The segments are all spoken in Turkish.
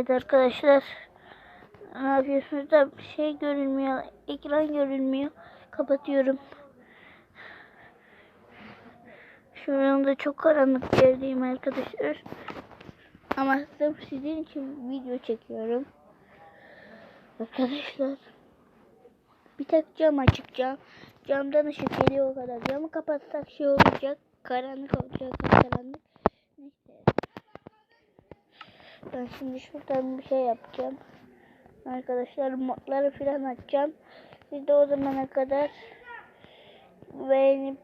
Evet arkadaşlar. Ne yapıyorsunuz da şey görünmüyor. Ekran görünmüyor. Kapatıyorum. Şu anda çok karanlık yerdeyim arkadaşlar. Ama sizin için video çekiyorum. Arkadaşlar. Bir tek cam açık cam. Camdan ışık geliyor o kadar. Camı kapatsak şey olacak. Karanlık olacak. Karanlık. Ben şimdi şuradan bir şey yapacağım. Arkadaşlar modları falan açacağım. Siz de o zamana kadar beğenip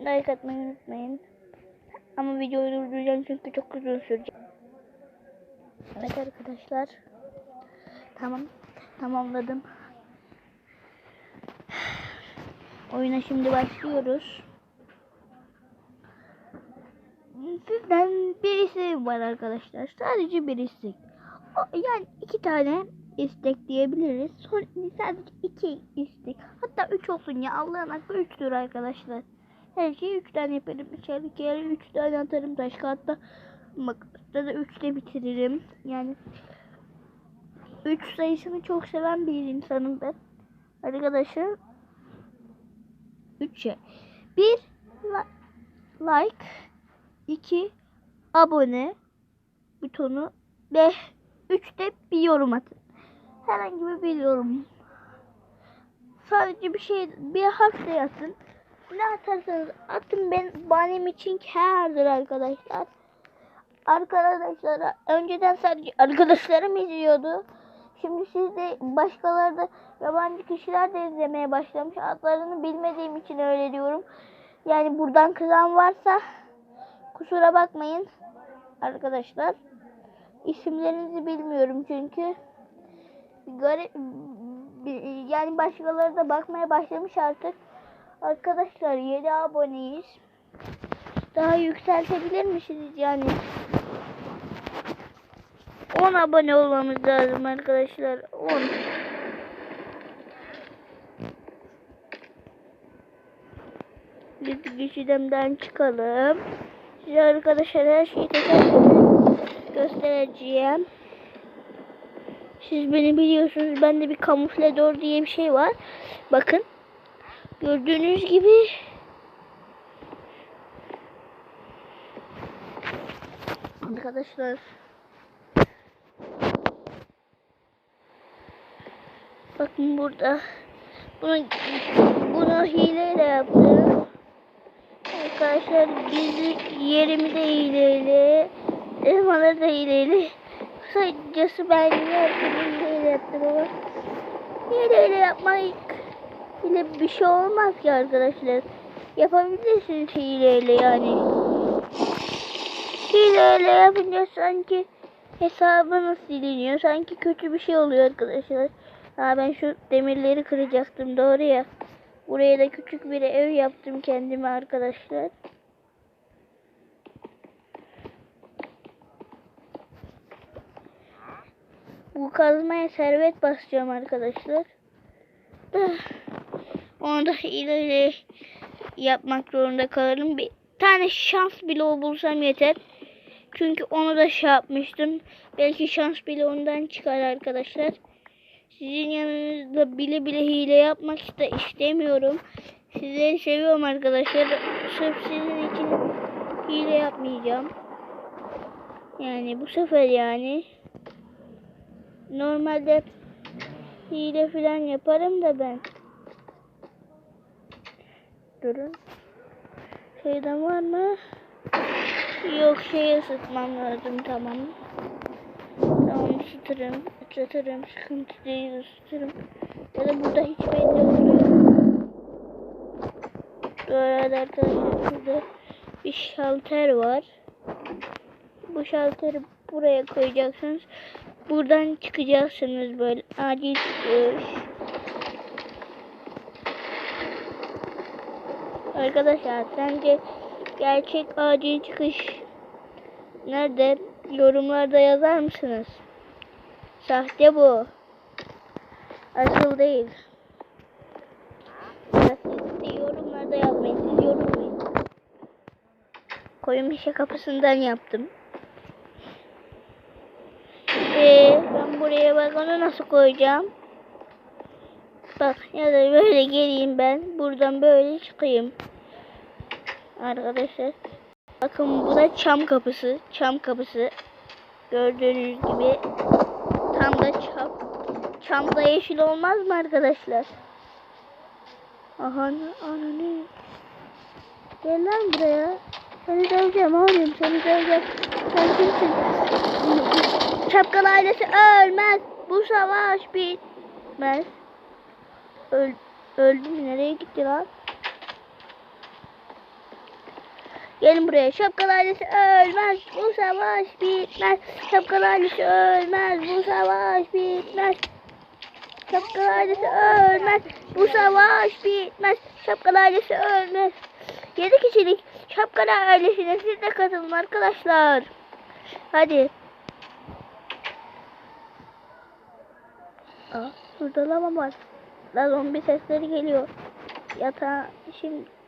like atmayı unutmayın. Ama videoyu durduracağım çünkü çok uzun sürecek. Evet arkadaşlar. Tamam. Tamamladım. Oyuna şimdi başlıyoruz. Sizden bir isteğim var arkadaşlar. Sadece bir istek. O- Yani iki tane istek diyebiliriz. Son, sadece iki istek. Hatta üç olsun ya. Allah'ın hakkı üçtür arkadaşlar. Her şeyi üç tane yaparım. İçeri kere üç tane atarım taş kağıtta. Makasta da üçte bitiririm. Yani üç sayısını çok seven bir insanım ben. Arkadaşlar üç şey. Bir like 2 abone butonu ve 3'te bir yorum atın. Herhangi bir yorum. Sadece bir şey bir harf de yazın. Ne atarsanız atın ben benim için kârdır arkadaşlar. Arkadaşlar önceden sadece arkadaşlarım izliyordu. Şimdi siz de başkaları da yabancı kişiler de izlemeye başlamış. Adlarını bilmediğim için öyle diyorum. Yani buradan kızan varsa Kusura bakmayın arkadaşlar. İsimlerinizi bilmiyorum çünkü. Garip yani başkaları da bakmaya başlamış artık. Arkadaşlar 7 aboneyiz. Daha yükseltebilir misiniz yani? 10 abone olmamız lazım arkadaşlar. 10. Biz geçidemden çıkalım. Size arkadaşlar her şeyi tekrar göstereceğim. Siz beni biliyorsunuz. Bende bir kamuflador diye bir şey var. Bakın. Gördüğünüz gibi Arkadaşlar Bakın burada bunu bunu hileyle yaptım. Arkadaşlar gizli yerimi de hileyle, elmaları da hileyle. Kısacası ben hepsini hileyle yaptım ama hileyle yapmak bile bir şey olmaz ki arkadaşlar. Yapabilirsiniz hileyle yani. Hileyle yapınca sanki hesabınız siliniyor. Sanki kötü bir şey oluyor arkadaşlar. Ha ben şu demirleri kıracaktım doğru ya. Buraya da küçük bir ev yaptım kendime arkadaşlar. Bu kazmaya servet basacağım arkadaşlar. Onu da ileri yapmak zorunda kalırım. Bir tane şans bloğu bulsam yeter. Çünkü onu da şey yapmıştım. Belki şans bloğundan çıkar arkadaşlar. Sizin yanınızda bile bile hile yapmak da istemiyorum. Sizleri seviyorum arkadaşlar. Sırf sizin için hile yapmayacağım. Yani bu sefer yani. Normalde hile falan yaparım da ben. Durun. Şeyden var mı? Yok şey ısıtmam lazım tamam. Isıtırım. Isıtırım. Sıkıntı değil ısıtırım. Ya da burada hiç belli. Bu arada arkadaşlar burada bir şalter var. Bu şalteri buraya koyacaksınız. Buradan çıkacaksınız böyle. Acil çıkış. Arkadaşlar sence gerçek acil çıkış nerede? Yorumlarda yazar mısınız? Sahte bu. Asıl değil. Ya siz yorumlarda yazmayın. Siz yorumlayın. Koyun bir şey kapısından yaptım. Ee, ben buraya bak onu nasıl koyacağım? Bak ya da böyle geleyim ben. Buradan böyle çıkayım. Arkadaşlar. Bakın bu da çam kapısı. Çam kapısı. Gördüğünüz gibi tam da çam. Çamda yeşil olmaz mı arkadaşlar? Aha ne? Gel lan buraya. Seni döveceğim oğlum. Seni döveceğim. Sen kimsin? Şapkalı ailesi ölmez. Bu savaş bitmez. Öl öldü mü? Nereye gitti lan? Gelin buraya. Şapkalı ailesi ölmez. Bu savaş bitmez. Şapkalı ailesi ölmez. Bu savaş bitmez. Şapkalı ailesi ölmez. Bu savaş bitmez. Şapkalı ölmez. 7 kişilik şapkalı ailesine siz de katılın arkadaşlar. Hadi. Aa, burada lava var. La zombi sesleri geliyor. Yatağa şimdi.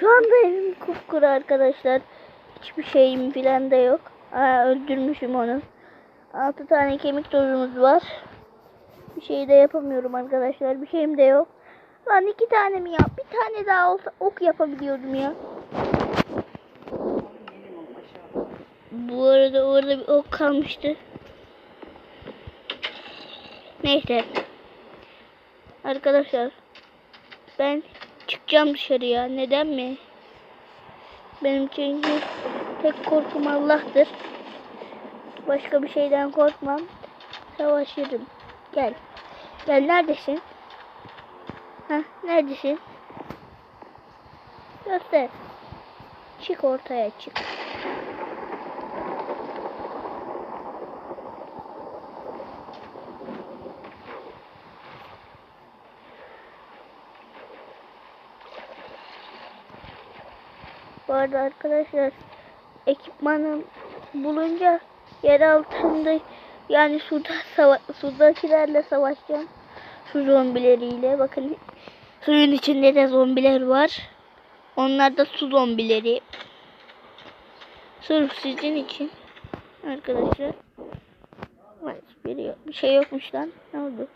Şu anda evim kupkuru arkadaşlar. Hiçbir şeyim filan da yok. Aa, öldürmüşüm onu. 6 tane kemik tozumuz var. Bir şey de yapamıyorum arkadaşlar. Bir şeyim de yok. Lan iki tane mi ya? Bir tane daha olsa ok yapabiliyordum ya. Bu arada orada bir ok kalmıştı. Neyse. Arkadaşlar. Ben çıkacağım dışarıya. Neden mi? Benim çünkü tek korkum Allah'tır. Başka bir şeyden korkmam. Savaşırım. Gel. Gel neredesin? Ha, neredesin? Göster. Çık ortaya çık. Bu arada arkadaşlar ekipmanım bulunca yer altında yani suda sava sudakilerle savaşacağım. Su zombileriyle. Bakın suyun içinde de zombiler var. Onlar da su zombileri. Sırf sizin için. Arkadaşlar. Bir şey yokmuş lan. Ne oldu?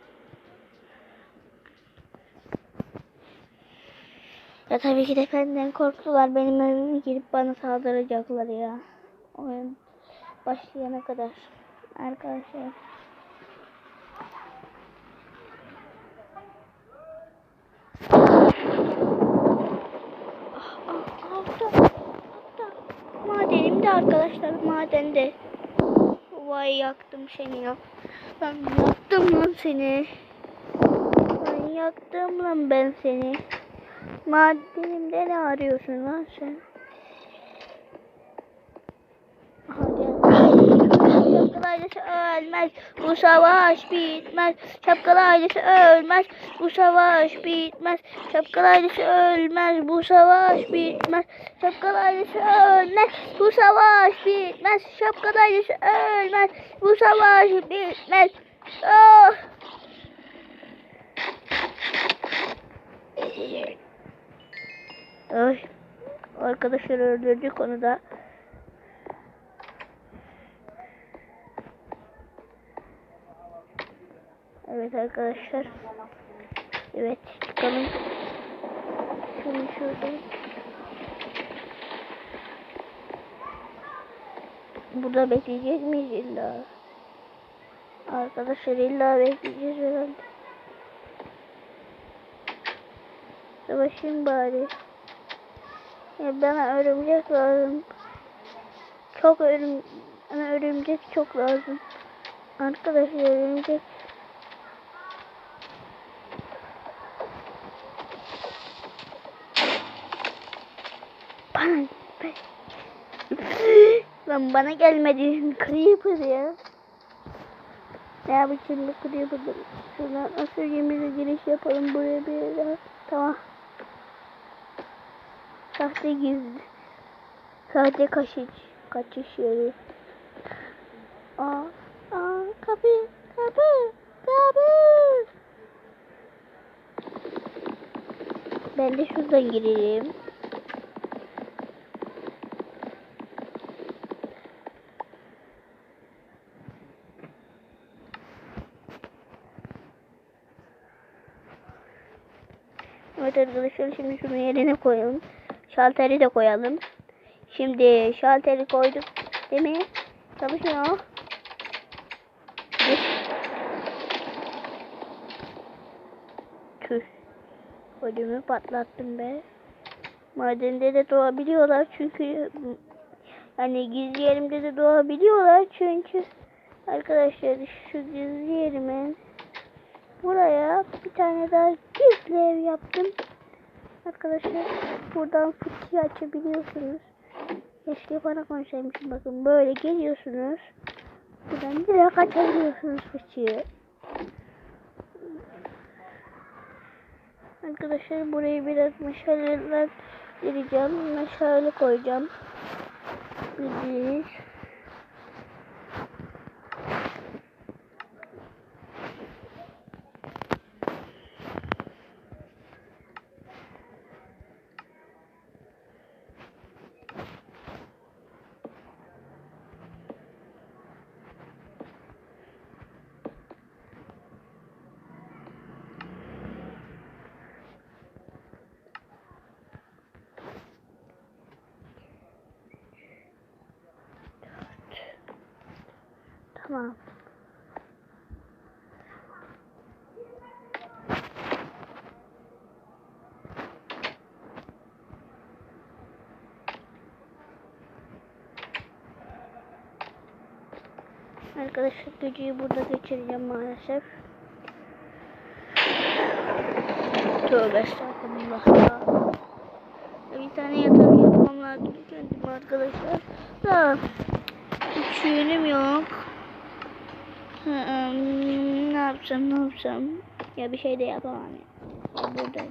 Ya tabii ki de benden korktular. Benim evime girip bana saldıracaklar ya. Oyun başlayana kadar. Arkadaşlar. Ah, altta, altta. Madenim de arkadaşlar madende. Vay yaktım seni ya. Lan yaktım lan seni. Lan yaktım lan ben seni. Madenimde ne arıyorsun lan sen? Şapkalı ailesi ölmez. Bu savaş bitmez. Şapkalı ailesi ölmez. Bu savaş bitmez. Şapkalı ailesi ölmez. Bu savaş bitmez. Şapkalı ailesi ölmez. Bu savaş bitmez. Şapkalı ailesi ölmez. Bu savaş bitmez. Oh. Ay. Arkadaşlar öldürdük onu da. Evet arkadaşlar. Evet çıkalım. Şunu şuradan. Burada bekleyecek miyiz illa? Arkadaşlar illa bekleyeceğiz herhalde. Savaşayım bari. Ya bana örümcek lazım. Çok örüm bana örümcek çok lazım. Arkadaşlar örümcek bana. Lan bana gelmedi. Creeper ya. Ne biçim bir Creeper. Şuradan asıl gemiyle giriş yapalım buraya bir yere. Tamam. Sahte gizli. Sahte kaçış. Kaçış yeri. Aa, aa, kapı, kapı, kapı. Ben de şuradan gireyim. Evet arkadaşlar şimdi şunu yerine koyalım. Şalteri de koyalım. Şimdi şalteri koyduk değil mi? Çalışıyor. Tüh. Ödümü patlattım be. Madende de doğabiliyorlar çünkü yani gizli yerimde de doğabiliyorlar çünkü arkadaşlar şu gizli yerimin buraya bir tane daha gizli ev yaptım. Arkadaşlar buradan fıçıyı açabiliyorsunuz. Keşke bana konuşaymışım bakın böyle geliyorsunuz. Buradan direkt açabiliyorsunuz fıçıyı. Arkadaşlar burayı biraz meşaleler vereceğim. Meşale koyacağım. Bir. Tamam. Arkadaşlar geceyi burada geçireceğim maalesef. Tövbe estağfurullah. Bir tane yatak yapmam lazım kendim arkadaşlar. Da yönüm yok. Im, ne yapsam ne yapsam. Ya bir şey de yapamam ya. buradan.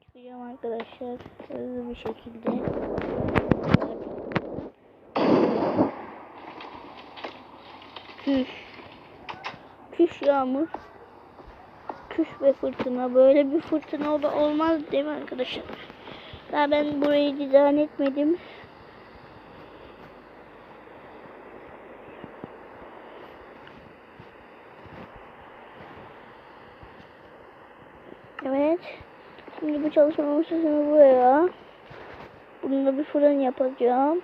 Çıkacağım arkadaşlar. Hızlı bir şekilde. Küş. Küş yağmur. Küş ve fırtına. Böyle bir fırtına da olmaz değil mi arkadaşlar? Daha ben burayı dizayn etmedim. Evet. Şimdi bu çalışma masasını buraya. Bununla bir fırın yapacağım.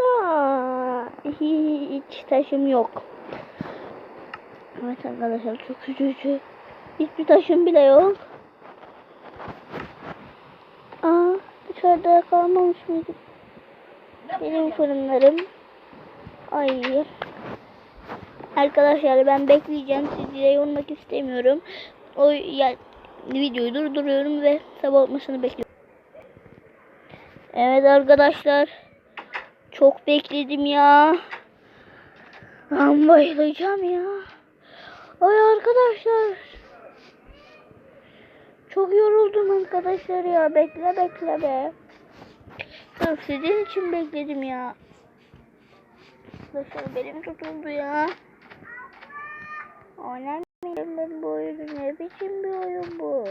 Aa, hiç taşım yok. Evet arkadaşlar çok üzücü. Hiçbir taşım bile yok. Aa dışarıda kalmamış mıydı? Benim fırınlarım. Ay. Arkadaşlar ben bekleyeceğim. Sizi yormak istemiyorum. O ya, videoyu durduruyorum ve sabah olmasını bekliyorum. Evet arkadaşlar. Çok bekledim ya. Ben bayılacağım ya. Ay arkadaşlar. Çok yoruldum arkadaşlar ya. Bekle bekle be. Sırf sizin için bekledim ya. Arkadaşlar benim tutuldu ya. Oynamıyorum ben bu oyunu. Ne biçim bir oyun bu?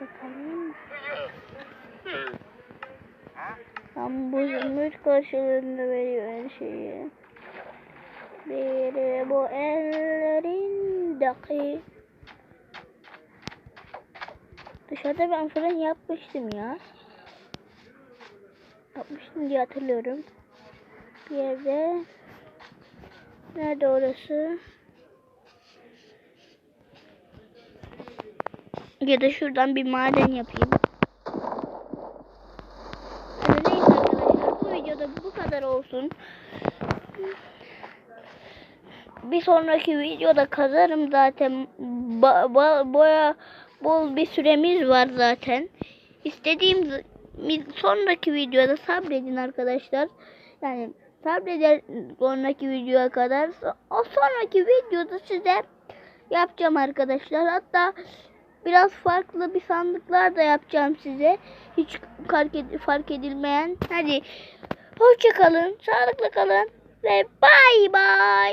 Bakalım. Tam bu zümrüt karşılığında veriyor her şeyi. Biri bu ellerindeki. Dışarıda ben fırın yapmıştım ya. Yapmıştım diye hatırlıyorum. Bir yerde. Nerede orası? Ya da şuradan bir maden yapayım. Yani bu videoda bu kadar olsun. Bir sonraki videoda kazarım zaten. Ba ba boya bol bir süremiz var zaten. İstediğim sonraki videoda sabredin arkadaşlar. Yani sabredin sonraki videoya kadar. O sonraki videoda size yapacağım arkadaşlar. Hatta biraz farklı bir sandıklar da yapacağım size. Hiç fark edilmeyen. Hadi hoşça kalın, sağlıklı kalın ve bay bay.